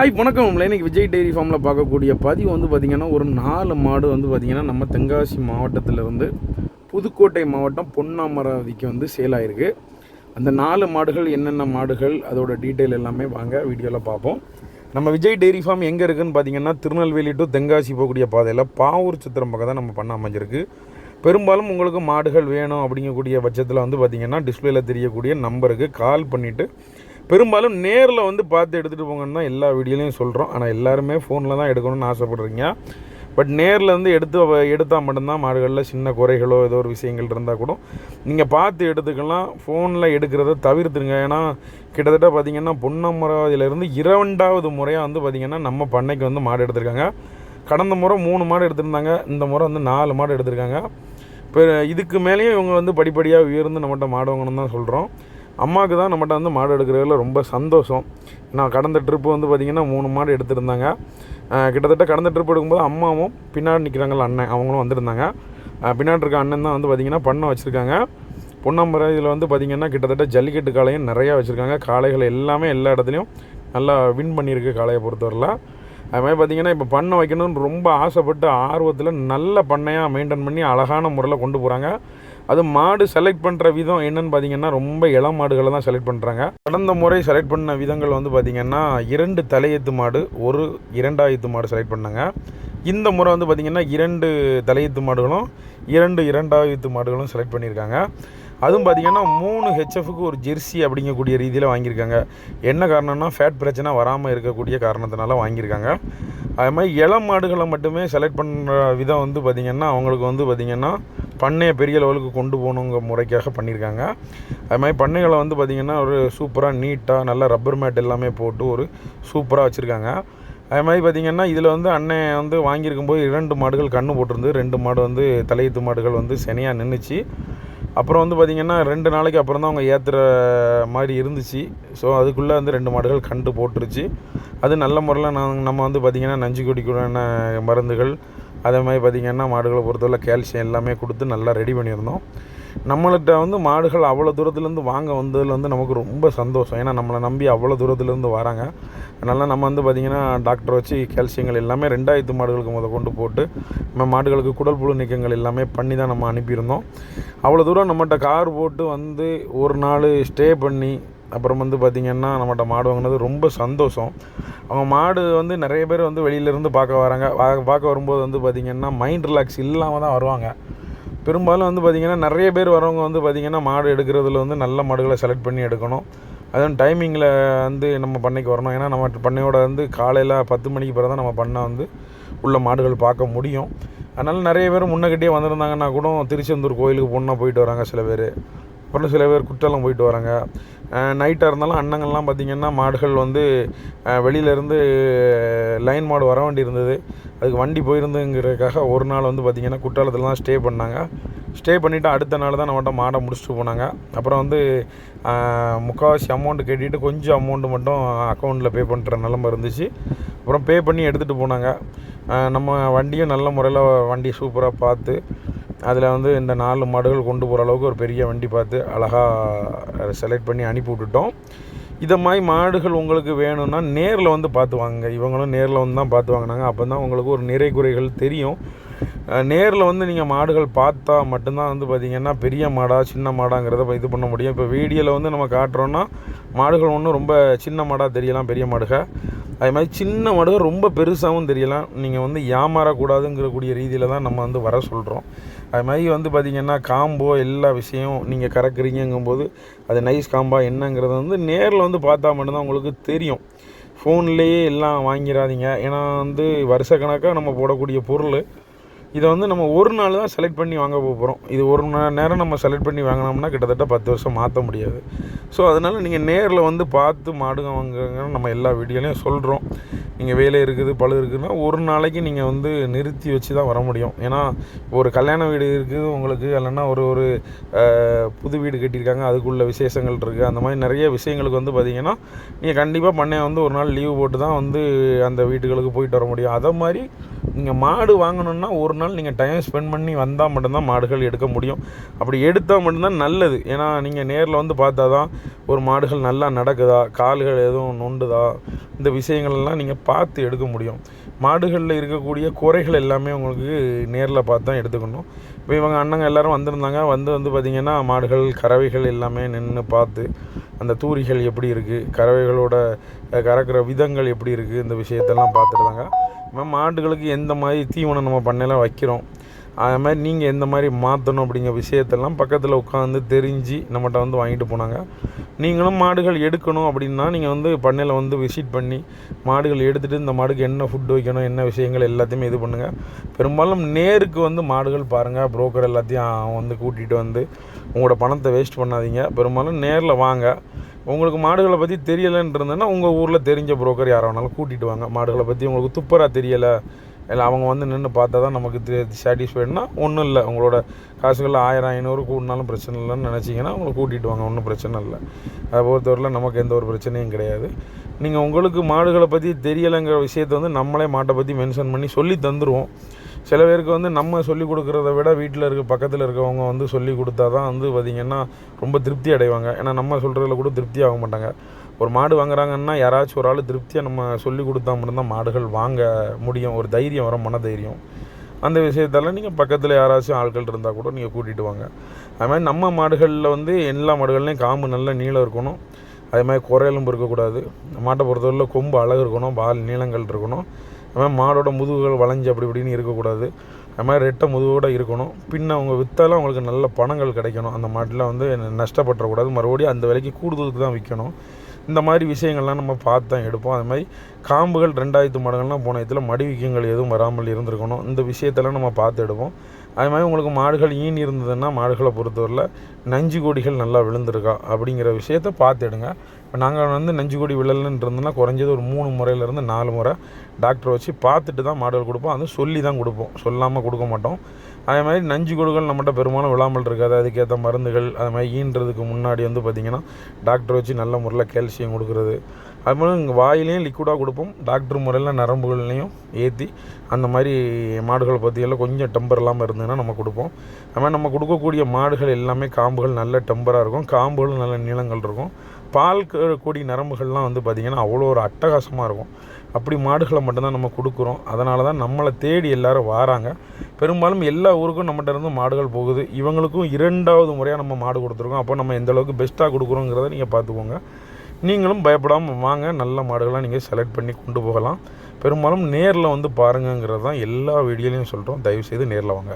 Hi வணக்கம். உங்களை இன்னைக்கு விஜய் டெய்ரி ஃபார்மில் பார்க்கக்கூடிய பதிவு வந்து பார்த்திங்கன்னா ஒரு நாலு மாடு வந்து பார்த்திங்கன்னா நம்ம தென்காசி மாவட்டத்தில் வந்து புதுக்கோட்டை மாவட்டம் பொன்னாமராவதிக்கு வந்து சேல் ஆயிருக்கு. அந்த நாலு மாடுகள் என்னென்ன மாடுகள் அதோட டீட்டெயில் எல்லாமே வாங்க வீடியோவில் பார்ப்போம். நம்ம விஜய் டெய்ரி ஃபார்ம் எங்கே இருக்குதுன்னு பார்த்தீங்கன்னா திருநெல்வேலி டு தென்காசி போகக்கூடிய பாதையில் பாவூர் சித்திரம் பக்கம் தான் நம்ம பண்ண அமைஞ்சிருக்கு. பெரும்பாலும் உங்களுக்கு மாடுகள் வேணும் அப்படிங்கக்கூடிய பட்சத்தில் வந்து பார்த்திங்கன்னா டிஸ்பிளேயில் தெரியக்கூடிய நம்பருக்கு கால் பண்ணிவிட்டு பெரும்பாலும் நேரில் வந்து பார்த்து எடுத்துகிட்டு போங்கன்னு தான் எல்லா வீடியோலையும் சொல்கிறோம் ஆனால் எல்லாருமே ஃபோனில் தான் எடுக்கணும்னு ஆசைப்பட்றீங்க. பட் நேரில் வந்து எடுத்து எடுத்தால் மட்டும்தான் மாடுகளில் சின்ன குறைகளோ ஏதோ ஒரு விஷயங்கள் இருந்தால் கூட நீங்கள் பார்த்து எடுத்துக்கலாம். ஃபோனில் எடுக்கிறத தவிர்த்துருங்க. ஏன்னா கிட்டத்தட்ட பார்த்தீங்கன்னா பொன்னமராவதியிலேருந்து இரண்டாவது முறையாக வந்து பார்த்திங்கன்னா நம்ம பண்ணைக்கு வந்து மாடு எடுத்திருக்காங்க. கடந்த முறை மூணு மாடு எடுத்திருந்தாங்க. இந்த முறை வந்து நாலு மாடு எடுத்திருக்காங்க. இப்போ இதுக்கு மேலேயும் இவங்க வந்து படிப்படியாக உயர்ந்து நம்மகிட்ட மாடு வாங்கணும்னு தான் சொல்கிறோம் அம்மாவுக்கு தான் நம்மகிட்ட வந்து மாடு எடுக்கிறதுல ரொம்ப சந்தோஷம். நான் கடந்த ட்ரிப்பு வந்து பார்த்திங்கன்னா மூணு மாடு எடுத்திருந்தாங்க. கிட்டத்தட்ட கடந்த ட்ரிப் எடுக்கும்போது அம்மாவும் பின்னாடி நிற்கிறாங்கல்ல அண்ணன் அவங்களும் வந்திருந்தாங்க. பின்னாடி இருக்க அண்ணன் தான் வந்து பார்த்திங்கன்னா பண்ண வச்சுருக்காங்க. பொன்னம்பரை இதில் வந்து பார்த்திங்கன்னா கிட்டத்தட்ட ஜல்லிக்கட்டு காளையும் நிறையா வச்சுருக்காங்க. காளைகள் எல்லாமே எல்லா இடத்துலையும் நல்லா வின் பண்ணியிருக்கு காளையை பொறுத்தவரையில். அது மாதிரி பார்த்திங்கன்னா இப்போ பண்ணை வைக்கணும்னு ரொம்ப ஆசைப்பட்டு ஆர்வத்தில் நல்ல பண்ணையாக மெயின்டைன் பண்ணி அழகான முறையில் கொண்டு போகிறாங்க அது மாடு செலக்ட் பண்ணுற விதம் என்னன்னு பார்த்தீங்கன்னா ரொம்ப இளம் மாடுகளை தான் செலக்ட் பண்ணுறாங்க கடந்த முறை செலக்ட் பண்ண விதங்கள் வந்து பார்த்திங்கன்னா இரண்டு தலையத்து மாடு ஒரு இரண்டாயிரத்து மாடு செலக்ட் பண்ணாங்க. இந்த முறை வந்து பார்த்திங்கன்னா இரண்டு தலையத்து மாடுகளும் இரண்டு இரண்டாயிரத்து மாடுகளும் செலக்ட் பண்ணியிருக்காங்க. அதுவும் பார்த்திங்கன்னா மூணு ஹெச்எஃப்க்கு ஒரு ஜெர்சி அப்படிங்கக்கூடிய ரீதியில் வாங்கியிருக்காங்க. என்ன காரணம்னா ஃபேட் பிரச்சனை வராமல் இருக்கக்கூடிய காரணத்தினால வாங்கியிருக்காங்க. அது மாதிரி இளம் மாடுகளை மட்டுமே செலக்ட் பண்ணுற விதம் வந்து பார்த்திங்கன்னா அவங்களுக்கு வந்து பார்த்திங்கன்னா பண்ணையை பெரிய லெவலுக்கு கொண்டு போகணுங்க முறைக்காக பண்ணியிருக்காங்க. அது மாதிரி பண்ணைகளை வந்து பார்த்திங்கன்னா ஒரு சூப்பராக நீட்டாக நல்ல ரப்பர் மேட் எல்லாமே போட்டு ஒரு சூப்பராக வச்சுருக்காங்க. அது மாதிரி பார்த்திங்கன்னா இதில் வந்து அண்ணன் வந்து வாங்கியிருக்கும்போது இரண்டு மாடுகள் கன்று போட்டிருந்து ரெண்டு மாடு வந்து தலையீத்து மாடுகள் வந்து செனையாக நின்றுச்சு அப்புறம் வந்து பார்த்திங்கன்னா ரெண்டு நாளைக்கு அப்புறம் தான் அவங்க ஏற்றுற மாதிரி இருந்துச்சு. ஸோ அதுக்குள்ளே வந்து ரெண்டு மாடுகள் கண்டு போட்டுருச்சு. அது நல்ல முறையில் நான் நம்ம வந்து பார்த்திங்கன்னா நஞ்சு கொடிக்குடான மருந்துகள் அதே மாதிரி பார்த்திங்கன்னா மாடுகளை பொறுத்தவரை கால்சியம் எல்லாமே கொடுத்து நல்லா ரெடி பண்ணியிருந்தோம். நம்மள்கிட்ட வந்து மாடுகள் அவ்வளோ தூரத்துலேருந்து வாங்க வந்ததில் வந்து நமக்கு ரொம்ப சந்தோஷம். ஏன்னா நம்மளை நம்பி அவ்வளோ தூரத்துலேருந்து வராங்க. அதனால் நம்ம வந்து பார்த்திங்கன்னா டாக்டர் வச்சு கால்சியங்கள் எல்லாமே ரெண்டாயிரத்து மாடுகளுக்கு முதல் கொண்டு போட்டு நம்ம மாடுகளுக்கு குடல் புழு நீக்கங்கள் எல்லாமே பண்ணி தான் நம்ம அனுப்பியிருந்தோம். அவ்வளோ தூரம் நம்மகிட்ட கார் போட்டு வந்து ஒரு நாள் ஸ்டே பண்ணி அப்புறம் வந்து பார்த்திங்கன்னா நம்மகிட்ட மாடு வாங்கினது ரொம்ப சந்தோஷம். அவங்க மாடு வந்து நிறைய பேர் வந்து வெளியிலேருந்து பார்க்க வராங்க. பார்க்க வரும்போது வந்து பார்த்திங்கன்னா மைண்ட் ரிலாக்ஸ் இல்லாமல் தான் வருவாங்க. பெரும்பாலும் வந்து பார்த்திங்கன்னா நிறைய பேர் வரவங்க வந்து பார்த்திங்கன்னா மாடு எடுக்கிறதுல வந்து நல்ல மாடுகளை செலக்ட் பண்ணி எடுக்கணும். அதுவும் டைமிங்கில் வந்து நம்ம பண்ணைக்கு வரணும். ஏன்னா நம்ம பண்ணையோட வந்து காலையில் பத்து மணிக்கு பிறகு தான் நம்ம பண்ணை வந்து உள்ள மாடுகள் பார்க்க முடியும். அதனால் நிறைய பேர் முன்னக்கிட்டே வந்திருந்தாங்கன்னா கூட திருச்செந்தூர் கோயிலுக்கு பொண்ணாக போயிட்டு வராங்க சில பேர். அப்புறம் சில பேர் குற்றாலம் போயிட்டு வராங்க. நைட்டாக இருந்தாலும் அண்ணங்கள்லாம் பார்த்திங்கன்னா மாடுகள் வந்து வெளியிலேருந்து லைன் மாடு வர வேண்டி இருந்தது. அதுக்கு வண்டி போயிருந்துங்கிறதுக்காக ஒரு நாள் வந்து பார்த்திங்கன்னா குற்றாலத்தில் தான் ஸ்டே பண்ணாங்க. ஸ்டே பண்ணிவிட்டு அடுத்த நாள் தான் நம்மகிட்ட மாடை முடிச்சுட்டு போனாங்க. அப்புறம் வந்து முக்கால்வாசி அமௌண்ட்டு கட்டிட்டு கொஞ்சம் அமௌண்ட்டு மட்டும் அக்கௌண்ட்டில் பே பண்ணுற நிலமை இருந்துச்சு. அப்புறம் பே பண்ணி எடுத்துகிட்டு போனாங்க. நம்ம வண்டியும் நல்ல முறையில் வண்டி சூப்பராக பார்த்து அதில் வந்து இந்த நாலு மாடுகள் கொண்டு போகிற அளவுக்கு ஒரு பெரிய வண்டி பார்த்து அழகாக செலக்ட் பண்ணி அனுப்பி விட்டுட்டோம். இதை மாதிரி மாடுகள் உங்களுக்கு வேணும்னா நேரில் வந்து பார்த்து வாங்க இவங்களும் நேரில் வந்து தான் பார்த்து வாங்கினாங்க. அப்போ தான் உங்களுக்கு ஒரு நிறை குறைகள் தெரியும். நேரில் வந்து நீங்கள் மாடுகள் பார்த்தா மட்டும்தான் வந்து பார்த்திங்கன்னா பெரிய மாடா சின்ன மாடாங்கிறத இது பண்ண முடியும். இப்போ வீடியோவில் வந்து நம்ம காட்டுறோன்னா மாடுகள் ஒன்றும் ரொம்ப சின்ன மாடாக தெரியலாம் பெரிய மாடுகள் அது மாதிரி சின்ன மாடுகள் ரொம்ப பெருசாகவும் தெரியலாம் நீங்கள் வந்து ஏமாறக்கூடாதுங்கிறக்கூடிய ரீதியில் தான் நம்ம வந்து வர சொல்கிறோம் அது மாதிரி வந்து பார்த்திங்கன்னா காம்போ எல்லா விஷயம் நீங்கள் கறக்குறீங்கங்கும்போது அது நைஸ் காம்பா என்னங்கிறது வந்து நேரில் வந்து பார்த்தா மட்டும்தான் உங்களுக்கு தெரியும். ஃபோன்லேயே எல்லாம் வாங்கிடாதீங்க ஏன்னா வந்து வருஷக்கணக்காக நம்ம போடக்கூடிய பொருள் இதை வந்து நம்ம ஒரு நாள் தான் செலக்ட் பண்ணி வாங்க போகிறோம் இது ஒரு மணி நேரம் நம்ம செலக்ட் பண்ணி வாங்கினோம்னா கிட்டத்தட்ட பத்து வருஷம் மாற்ற முடியாது. ஸோ அதனால் நீங்கள் நேரில் வந்து பார்த்து மாடுங்க வாங்குங்கன்னு நம்ம எல்லா வீடியோலையும் சொல்கிறோம் நீங்கள் வேலை இருக்குது பழு இருக்குதுன்னா ஒரு நாளைக்கு நீங்கள் வந்து நிறுத்தி வச்சு தான் வர முடியும். ஏன்னா ஒரு கல்யாண வீடு இருக்குது உங்களுக்கு இல்லைன்னா ஒரு ஒரு புது வீடு கட்டியிருக்காங்க அதுக்குள்ள விசேஷங்கள் இருக்குது அந்த மாதிரி நிறைய விஷயங்களுக்கு வந்து பார்த்திங்கன்னா நீங்கள் கண்டிப்பாக பண்ணைய வந்து ஒரு நாள் லீவு போட்டு தான் வந்து அந்த வீட்டுகளுக்கு போயிட்டு வர முடியும். அதை மாதிரி நீங்கள் மாடு வாங்கணுன்னா ஒரு நாள் நீங்கள் டைம் ஸ்பெண்ட் பண்ணி வந்தால் மட்டும்தான் மாடுகள் எடுக்க முடியும். அப்படி எடுத்தால் மட்டும்தான் நல்லது. ஏன்னா நீங்கள் நேரில் வந்து பார்த்தா தான் ஒரு மாடுகள் நல்லா நடக்குதா? கால்கள் எதுவும் நொண்டுதா இந்த விஷயங்கள்லாம் நீங்கள் பார்த்து எடுக்க முடியும். மாடுகளில் இருக்கக்கூடிய குறைகள் எல்லாமே உங்களுக்கு நேரில் பார்த்து தான் எடுத்துக்கணும். இப்போ இவங்க அண்ணங்க எல்லோரும் வந்திருந்தாங்க. வந்து வந்து பார்த்திங்கன்னா மாடுகள் கறவைகள் எல்லாமே நின்று பார்த்து அந்த தூரிகள் எப்படி இருக்குது கறவைகளோட கறக்கிற விதங்கள் எப்படி இருக்குது இந்த விஷயத்தெல்லாம் பார்த்துருந்தாங்க. இப்போ மாடுகளுக்கு எந்த மாதிரி தீவனம் நம்ம பண்ணலாம் வைக்கிறோம் அது மாதிரி நீங்கள் எந்த மாதிரி மாற்றணும் அப்படிங்கிற விஷயத்தெல்லாம் பக்கத்தில் உட்காந்து தெரிஞ்சு நம்மகிட்ட வந்து வாங்கிட்டு போனாங்க. நீங்களும் மாடுகள் எடுக்கணும் அப்படின்னா நீங்கள் வந்து பண்ணையில் வந்து விசிட் பண்ணி மாடுகள் எடுத்துகிட்டு இந்த மாடுக்கு என்ன ஃபுட் வைக்கணும் என்ன விஷயங்கள் எல்லாத்தையுமே இது பண்ணுங்கள் பெரும்பாலும் நேருக்கு வந்து மாடுகள் பாருங்கள் புரோக்கர் எல்லாத்தையும் வந்து கூட்டிகிட்டு வந்து உங்களோட பணத்தை வேஸ்ட் பண்ணாதீங்க. பெரும்பாலும் நேரில் வாங்க. உங்களுக்கு மாடுகளை பற்றி தெரியலைன்னு இருந்ததுன்னா உங்கள் ஊரில் தெரிஞ்ச புரோக்கர் யாரை வேணாலும் கூட்டிகிட்டு வாங்க. மாடுகளை பற்றி உங்களுக்கு துப்பராக தெரியலை இல்லை அவங்க வந்து நின்று பார்த்தா தான் நமக்கு சாட்டிஸ்ஃபைடுனா ஒன்றும் இல்லை. உங்களோட காசுகளில் ஆயிரம் ஐநூறு கூடினாலும் பிரச்சனை இல்லைன்னு நினச்சிங்கன்னா உங்களை கூட்டிகிட்டு வாங்க ஒன்றும் பிரச்சனை இல்லை. அதை பொறுத்தவரையில் நமக்கு எந்த ஒரு பிரச்சனையும் கிடையாது. நீங்கள் உங்களுக்கு மாடுகளை பற்றி தெரியலைங்கிற விஷயத்தை வந்து நம்மளே மாட்டை பற்றி மென்ஷன் பண்ணி சொல்லி தந்துடுவோம் சில பேருக்கு வந்து நம்ம சொல்லி கொடுக்குறத விட வீட்டில் இருக்க பக்கத்தில் இருக்கவங்க வந்து சொல்லி கொடுத்தா தான் வந்து பார்த்திங்கன்னா ரொம்ப திருப்தி அடைவாங்க. ஏன்னா நம்ம சொல்கிறதுல கூட திருப்தி ஆக மாட்டாங்க. ஒரு மாடு வாங்குறாங்கன்னா யாராச்சும் ஒரு ஆள் திருப்தியாக நம்ம சொல்லி கொடுத்தா மட்டும்தான் மாடுகள் வாங்க முடியும். ஒரு தைரியம் வரும் மன தைரியம். அந்த விஷயத்தால் நீங்கள் பக்கத்தில் யாராச்சும் ஆட்கள் இருந்தால் கூட நீங்கள் கூட்டிகிட்டு வாங்க. அது மாதிரி நம்ம மாடுகளில் வந்து எல்லா மாடுகள்லையும் காம்பு நல்ல நீளம் இருக்கணும். அதே மாதிரி குறையலும்பு இருக்கக்கூடாது. மாட்டை பொறுத்தவரையில் கொம்பு அழகு இருக்கணும் பால் நீளங்கள் இருக்கணும். அதுமாதிரி மாடோட முதுகுகள் வளைஞ்சு அப்படி இப்படின்னு இருக்கக்கூடாது. அது மாதிரி ரெட்டை முதுகோடு இருக்கணும். பின்ன அவங்க விற்றாலும் அவங்களுக்கு நல்ல பணங்கள் கிடைக்கணும். அந்த மாட்டில் வந்து நஷ்டப்பட்டுறக்கூடாது. மறுபடியும் அந்த விலைக்கு கூடுதலுக்கு தான் விற்கணும். இந்த மாதிரி விஷயங்கள்லாம் நம்ம பார்த்து தான் எடுப்போம். அது மாதிரி காம்புகள் ரெண்டாயிரத்து மாடுகள்லாம் போன இடத்துல மடிவிக்கங்கள் எதுவும் வராமல் இருந்திருக்கணும். இந்த விஷயத்தெல்லாம் நம்ம பார்த்து எடுப்போம். அது மாதிரி உங்களுக்கு மாடுகள் ஈன் இருந்ததுன்னா மாடுகளை பொறுத்தவரையில் நஞ்சு கொடிகள் நல்லா விழுந்திருக்கா அப்படிங்கிற விஷயத்த பார்த்துடுங்க. இப்போ நாங்கள் வந்து நஞ்சு கொடி விழலன்னு இருந்தோம்னா குறைஞ்சது ஒரு மூணு முறையிலேருந்து நாலு முறை டாக்டரை வச்சு பார்த்துட்டு தான் மாடுகள் கொடுப்போம். அதுவும் சொல்லி தான் கொடுப்போம். சொல்லாமல் கொடுக்க மாட்டோம். அதே மாதிரி நஞ்சு கொடுகள் நம்மகிட்ட பெரும்பாலும் விழாமல் இருக்காது. அதுக்கேற்ற மருந்துகள் அது மாதிரி ஈன்றதுக்கு முன்னாடி வந்து பார்த்திங்கன்னா டாக்டர் வச்சு நல்ல முறையில் கால்சியம் கொடுக்குறது அது மாதிரி இங்கே வாயிலையும் லிக்விடாக கொடுப்போம். டாக்டர் முறையில் நரம்புகள்லையும் ஏற்றி அந்த மாதிரி மாடுகளை பற்றியெல்லாம் கொஞ்சம் டெம்பர் இல்லாமல் இருந்ததுன்னா நம்ம கொடுப்போம். அது மாதிரி நம்ம கொடுக்கக்கூடிய மாடுகள் எல்லாமே காம்புகள் நல்ல டெம்பராக இருக்கும். காம்புகளும் நல்ல நீளங்கள் இருக்கும். பால் கூடிய நரம்புகள்லாம் வந்து பார்த்திங்கன்னா அவ்வளோ ஒரு அட்டகாசமாக இருக்கும். அப்படி மாடுகளை மட்டும்தான் நம்ம கொடுக்குறோம். அதனால தான் நம்மளை தேடி எல்லோரும் வாராங்க. பெரும்பாலும் எல்லா ஊருக்கும் நம்மகிட்ட இருந்து மாடுகள் போகுது. இவங்களுக்கும் இரண்டாவது முறையாக நம்ம மாடு கொடுத்துருக்கோம். அப்போ நம்ம எந்தளவுக்கு பெஸ்ட்டாக கொடுக்குறோங்கிறத நீங்கள் பார்த்துக்கோங்க. நீங்களும் பயப்படாமல் வாங்க. நல்ல மாடுகளாக நீங்கள் செலக்ட் பண்ணி கொண்டு போகலாம். பெரும்பாலும் நேரில் வந்து பாருங்கங்கிறது தான் எல்லா வீடியோலையும் சொல்கிறோம் தயவுசெய்து நேரில் வாங்க.